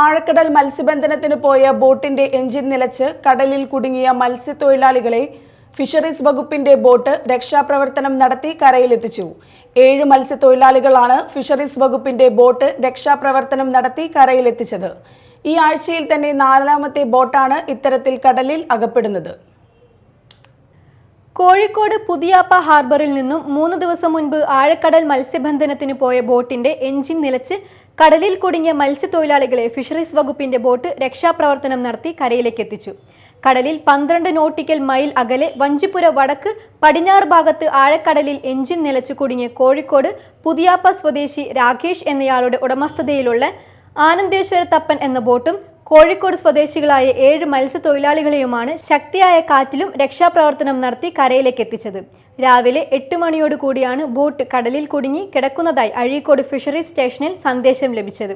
ആഴക്കടൽ മത്സ്യബന്ധനത്തിന് പോയ ബോട്ടിന്റെ എഞ്ചിൻ നിലച്ച് കടലിൽ കുടുങ്ങിയ മത്സ്യത്തൊഴിലാളികളെ ഫിഷറീസ് വകുപ്പിന്റെ ബോട്ട് രക്ഷാപ്രവർത്തനം നടത്തി കരയിലെത്തിച്ചു. ഏഴ് മത്സ്യത്തൊഴിലാളികളാണ് ഫിഷറീസ് വകുപ്പിന്റെ ബോട്ട് രക്ഷാപ്രവർത്തനം നടത്തി കരയിലെത്തിച്ചത്. ഈ ആഴ്ചയിൽ തന്നെ നാലാമത്തെ ബോട്ടാണ് ഇത്തരത്തിൽ കടലിൽ അകപ്പെടുന്നത്. കോഴിക്കോട് പുതിയാപ്പ ഹാർബറിൽ നിന്നും മൂന്ന് ദിവസം മുൻപ് ആഴക്കടൽ മത്സ്യബന്ധനത്തിന് പോയ ബോട്ടിന്റെ എഞ്ചിൻ നിലച്ച് കടലിൽ കുടുങ്ങിയ മത്സ്യത്തൊഴിലാളികളെ ഫിഷറീസ് വകുപ്പിന്റെ ബോട്ട് രക്ഷാപ്രവർത്തനം നടത്തി കരയിലേക്ക് എത്തിച്ചു. കടലിൽ പന്ത്രണ്ട് നോട്ടിക്കൽ മൈൽ അകലെ വഞ്ചിപ്പുര വടക്ക് പടിഞ്ഞാറ് ഭാഗത്ത് ആഴക്കടലിൽ എഞ്ചിൻ നിലച്ച് കുടുങ്ങിയ കോഴിക്കോട് പുതിയാപ്പ സ്വദേശി രാകേഷ് എന്നയാളുടെ ഉടമസ്ഥതയിലുള്ള ആനന്ദേശ്വര തപ്പൻ എന്ന ബോട്ടും കോഴിക്കോട് സ്വദേശികളായ ഏഴ് മത്സ്യത്തൊഴിലാളികളെയുമാണ് ശക്തിയായ കാറ്റിലും രക്ഷാപ്രവർത്തനം നടത്തി കരയിലേക്ക് എത്തിച്ചത്. രാവിലെ എട്ട് മണിയോട് കൂടിയാണ് ബോട്ട് കടലിൽ കുടുങ്ങി കിടക്കുന്നതായി അഴീക്കോട് ഫിഷറീസ് സ്റ്റേഷനിൽ സന്ദേശം ലഭിച്ചത്.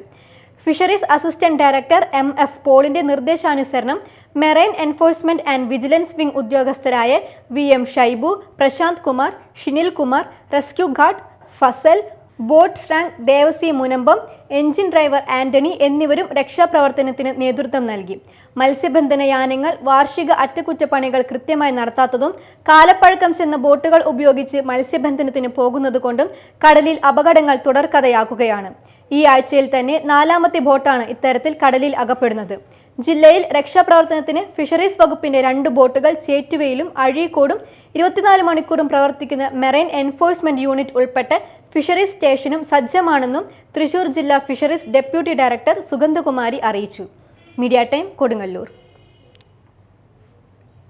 Fisheries assistant director M F പോളിന്റെ നിർദ്ദേശാനുസരണം marine enforcement and vigilance wing ഉദ്യോഗസ്ഥരായ V M Shaibu Prashanth Kumar Shinil Kumar rescue guard Fazal boat സ്രാങ് Devasi Munambam engine driver Antony എന്നിവരും രക്ഷാപ്രവർത്തനത്തിന് നേതൃത്വം നൽകി. മത്സ്യബന്ധന യാനങ്ങൾ വാർഷിക അറ്റകുറ്റപ്പണികൾ കൃത്യമായി നടത്താത്തതും കാലപ്പഴക്കം ചെന്ന ബോട്ടുകൾ ഉപയോഗിച്ച് മത്സ്യബന്ധനത്തിന് പോകുന്നതുകൊണ്ടും കടലിൽ അപകടങ്ങൾ തുടർക്കഥയാക്കുകയാണ്. ഈ ആഴ്ചയിൽ തന്നെ നാലാമത്തെ ബോട്ടാണ് ഇത്തരത്തിൽ കടലിൽ അകപ്പെടുന്നത്. ജില്ലയിൽ രക്ഷാപ്രവർത്തനത്തിന് ഫിഷറീസ് വകുപ്പിന്റെ രണ്ട് ബോട്ടുകൾ ചേറ്റുവയിലും അഴീക്കോടും ഇരുപത്തിനാല് മണിക്കൂറും പ്രവർത്തിക്കുന്ന മെറൈൻ എൻഫോഴ്സ്മെന്റ് യൂണിറ്റ് ഉൾപ്പെട്ട ഫിഷറീസ് സ്റ്റേഷനും സജ്ജമാണെന്നും തൃശൂർ ജില്ലാ ഫിഷറീസ് ഡെപ്യൂട്ടി ഡയറക്ടർ സുഗന്ധകുമാരി അറിയിച്ചു. Media time Kodungallur.